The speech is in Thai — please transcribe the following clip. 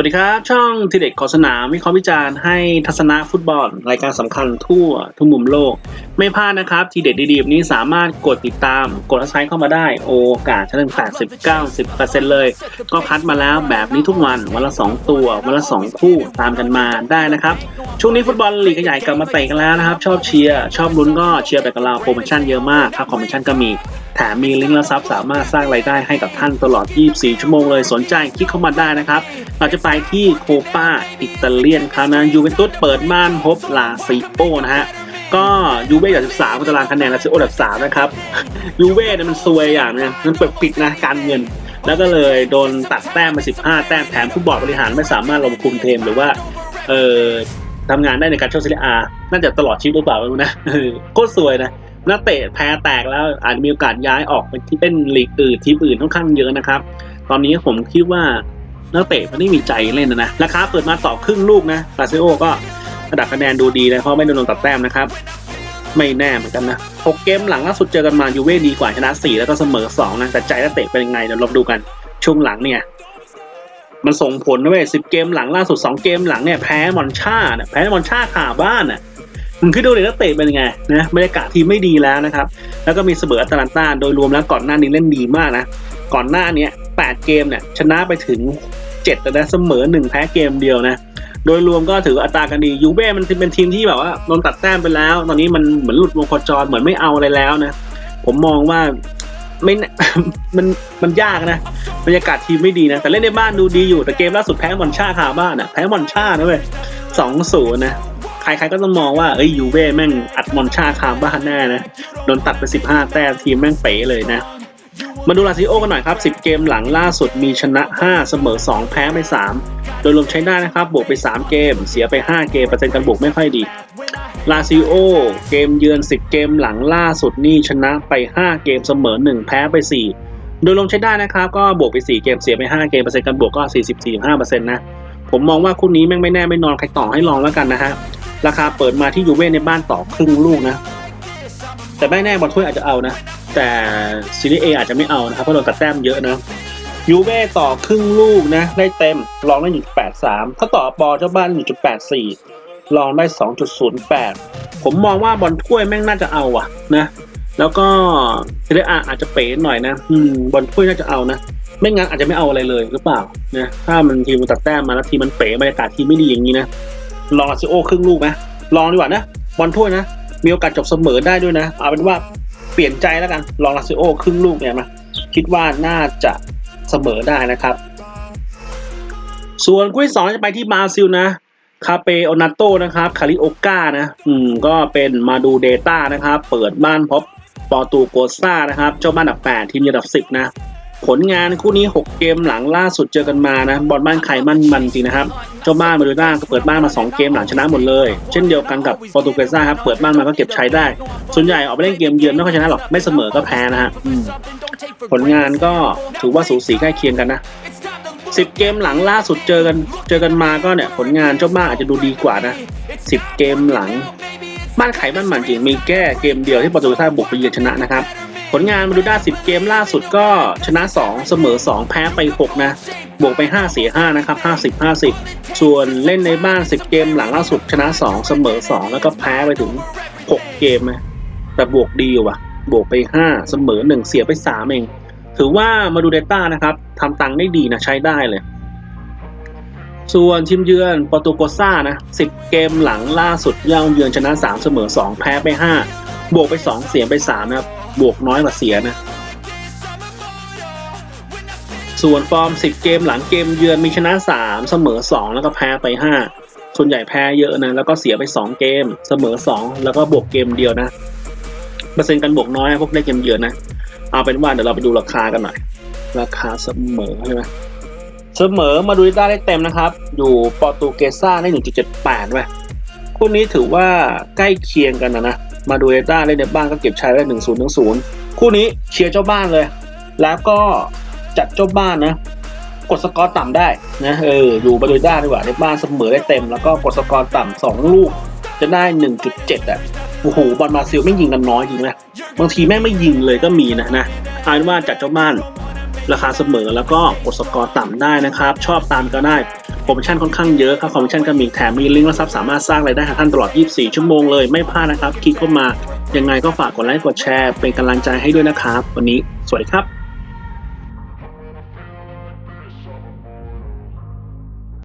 วัสดีครับ ช่องทีเด็กขอสนามวิเคราะห์วิจารณ์ให้ทัศนะฟุตบอล รายการสำคัญทั่วทุกมุมโลก ไม่พลาดนะครับ ทีเด็ดดีๆนี้สามารถกดติดตามกดซับสไครต์เข้ามาได้ โอกาสถึง80 90เลย ก็คัดมาแล้วแบบนี้ทุกวัน วันละ2ตัว วันละ2คู่ตามกันมาได้นะครับ ช่วงนี้ฟุตบอลลีกใหญ่กลับมาเตะกันแล้วนะครับ ชอบเชียร์ชอบลุ้นก็เชียร์ไปกับเราโปรโมชั่นเยอะมากค่าคอมมิชชั่นก็มี แถมมีลิงก์และซับสามารถสร้างรายได้ให้กับท่านตลอด 24 ชั่วโมงเลยสนใจคลิกเข้ามาได้นะครับ เราจะไปที่โคปาอิตาเลียนครับนะยูเวนตุสเปิดม่านพบลาซิโอนะฮะก็ยูเว่อันดับสามตารางคะแนนลาซิโออันดับสามนะครับยูเว่เนี่ยมันซวยอย่างเนี่ยมันเปิดปิดนะการเงิน แล้วก็เลยโดนตัดแต้มไป15 แต้มแถมผู้บอร์ดบริหารไม่สามารถลงคุมเทมหรือว่าเอ่อทำงานได้ในการช่วยซีรีอาน่าจะตลอดชีวิตหรือเปล่าไม่รู้นะโคตรซวยนะ นักเตะแพ้แตกแล้วอาจจะมีโอกาสย้ายออกไปที่เป็นลีกอื่นทีมอื่นค่อนข้างเยอะนะครับ ตอนนี้ผมคิดว่านักเตะมันไม่มีใจเล่นนะนะราคาเปิดมาต่อครึ่งลูกนะลาซิโอก็ระดับคะแนนดูดีนะเพราะไม่โดนลงตัดแต้มนะครับ ไม่แน่เหมือนกันนะหกเกมหลังล่าสุดเจอกันมายูเว่ดีกว่าชนะสี่แล้วก็เสมอสองนะแต่ใจนักเตะเป็นยังไงเดี๋ยวเราดูกันช่วงหลังเนี่ยมันส่งผลนะเว้ยสิบเกมหลังล่าสุดสองเกมหลังเนี่ยแพ้มอนชาเนี่ยแพ้มอนชาขาบ้านน่ะ คิดดูเลยนักเตะเป็นยังไงนะบรรยากาศทีมไม่ดีแล้วนะครับ แล้วก็มีเสมออัตแลนตาโดยรวมแล้วก่อนหน้านี้เล่นดีมากนะ ก่อนหน้านี้แปดเกมเนี่ยชนะไปถึงเจ็ดแต่เสมอหนึ่งแพ้เกมเดียวนะ โดยรวมก็ถือว่าอัตรากันดียูเว่มันเป็นทีมที่แบบว่าโดนตัดแต้มไปแล้ว ตอนนี้มันเหมือนหลุดวงโคจรเหมือนไม่เอาอะไรแล้วนะ ผมมองว่าไม่ มัน มันยากนะ บรรยากาศทีมไม่ดีนะ แต่เล่นในบ้านดูดีอยู่ แต่เกมล่าสุดแพ้มอนชาคาบ้านอะ แพ้มอนชานะเว้ยสองศูนย์นะ ครๆก็ต้องมองว่าเอ้ยยูเว่แม่งอัดมอนชาคาบ้านแน่นะโดนตัดไป 15 แต้มทีมแม่งเป๋เลยนะ มาดูลาซิโอกันหน่อยครับ 10 เกมหลังล่าสุดมีชนะ 5 เสมอ 2 แพ้ไป 3 โดยรวมใช้ได้นะครับ บวกไป 3 เกม เสียไป 5 เกมเปอร์เซ็นต์การบวกไม่ค่อยดีลาซิโอเกมเยือน 10 เกมหลังล่าสุดนี่ชนะไป 5 เกมเสมอ 1 แพ้ไป 4 โดยรวมใช้ได้นะครับ ก็บวกไป 4 เกมเสียไป 5 เกมเปอร์เซ็นต์การบวกก็ 44.5%นะผมมองว่าคู่นี้แม่งไม่แน่ไม่นอนใครต่อให้ลองแล้วกันนะฮะ ราคาเปิดมาที่ยูเว่ในบ้านต่อครึ่งลูกนะ แต่ไม่แน่บอลถ้วยอาจจะเอานะ แต่ซีรีส์เออาจจะไม่เอานะครับเพราะโดนตัดแต้มเยอะนะยูเว่ต่อครึ่งลูกนะ ได้เต็มลองได้1.83ถ้าต่อปอเจ้าบ้าน1.84ลองได้2.08ผมมองว่าบอลถ้วยแม่งน่าจะเอาอะนะ แล้วก็ซีรีส์อาอาจจะเป๋หน่อยนะอืมบอลถ้วยน่าจะเอานะไม่งั้นอาจจะไม่เอาอะไรเลยหรือเปล่านะถ้ามันทีมตัดแต้มมาแล้วทีมมันเป๋บรรยากาศทีมไม่ดีอย่างนี้นะ ลองลาซิโอครึ่งลูกไหมลองดีกว่านะบอลถ้วยนะ มีโอกาสจบเสมอได้ด้วยนะ เอาเป็นว่าเปลี่ยนใจแล้วกัน ลองลาซิโอครึ่งลูกเนี่ยมาคิดว่าน่าจะเสมอได้นะครับ ส่วนคู่ที่สองจะไปที่บราซิลนะคาเปโอนาโตนะครับคาริโอก้านะ อืม ก็เป็นมาดูเดต้านะครับ เปิดบ้านพบปอร์ตูโกซ่านะครับ เจ้าบ้านอันดับ 8 ทีมอันดับ 10 นะ ผลงานคู่นี้ 6 เกมหลังล่าสุดเจอกันมานะ บอลบ้านใครมั่นมันจริงนะครับ เจ้าบ้านมาดูด้าก็เปิดบ้านมา 2 เกมหลังชนะหมดเลย เช่นเดียวกันกับโปรตุเกสซ่าครับ เปิดบ้านมาก็เก็บใช้ได้ ส่วนใหญ่ออกไปเล่นเกมเยือนไม่ค่อยชนะหรอก ไม่เสมอก็แพ้นะฮะอืมผลงานก็ถือว่าสูสีใกล้เคียงกันนะ10เกมหลังล่าสุดเจอกันเจอกันมาก็เนี่ยผลงานเจ้าบ้านอาจจะดูดีกว่านะ10เกมหลัง บ้านไขบ้านหมันจริงมีแก้เกมเดียวที่โปรตุเกสซ่าบุกไปเยือนชนะนะครับ ผลงานมาดูด้า10 เกมล่าสุดก็ชนะ 2 เสมอ 2 แพ้ไป 6 นะ บวกไป 5 เสีย 5 นะครับ 50 50 ส่วนเล่นในบ้าน 10 เกมหลังล่าสุดชนะ 2 เสมอ 2 แล้วก็แพ้ไปถึง 6 เกมนะแต่บวกดีว่ะ บวกไป 5 เสมอ 1 เสียไป 3 เอง ถือว่ามาดู Data นะครับทำตังค์ได้ดีนะ ใช้ได้เลย ส่วนทีมเยือนโปรตุโกซ่านะ 10 เกมหลังล่าสุดเย่าเยือนชนะ 3 เสมอ 2 แพ้ไป 5 บวกไป 2 เสียไป3นะครับ บวกน้อยกว่าเสียนะ ส่วนฟอร์ม 10 เกมหลังเกมเยือนมีชนะ 3 เสมอ 2 แล้วก็แพ้ไป 5 ส่วนใหญ่แพ้เยอะนะ แล้วก็เสียไป 2 เกม เสมอ 2 แล้วก็บวกเกมเดียวนะ เปอร์เซ็นต์การบวกน้อยพวกได้เกมเยือนนะ เอาเป็นว่าเดี๋ยวเราไปดูราคากันหน่อย ราคาเสมอใช่ไหมเสมอมาดูได้ได้เต็มนะครับ อยู่โปรตุเกซ่าได้ 1.78ไว้ ยคู่นี้ถือว่าใกล้เคียงกันนะนะ มาดูเอต้าเล่นในบ้านก็เก็บชัยได้หนึ่งศูนย์หนึ่งศูนย์คู่นี้เชียร์เจ้าบ้านเลย แล้วก็จัดเจ้าบ้านนะ กดสกอร์ต่ำได้นะเอออยู่บาดูด้าดีกว่าในบ้านเสมอได้เต็ม แล้วก็กดสกอร์ต่ำสองลูกจะได้หนึ่งจุดเจ็ดอะ โอ้โห บอลบราซิลไม่ยิงกันน้อยจริงนะ บางทีแม่งไม่ยิงเลยก็มีนะนะอานว่าจัดเจ้าบ้าน ราคาเสมอแล้วก็กดสกอร์ต่ำได้นะครับ ชอบตามก็ได้ ปรโมชั่นค่อนข้างเยอะครับคอมมิชชั่นก็มีแถมมีลิงก์และซับสามารถสร้างรายได้ให้ท่านตลอด 24 ชั่วโมงเลยไม่พลาดนะครับคลิกเข้ามายังไงก็ฝากกดไลค์กดแชร์ เป็นกำลังใจให้ด้วยนะครับ วันนี้สวัสดีครับ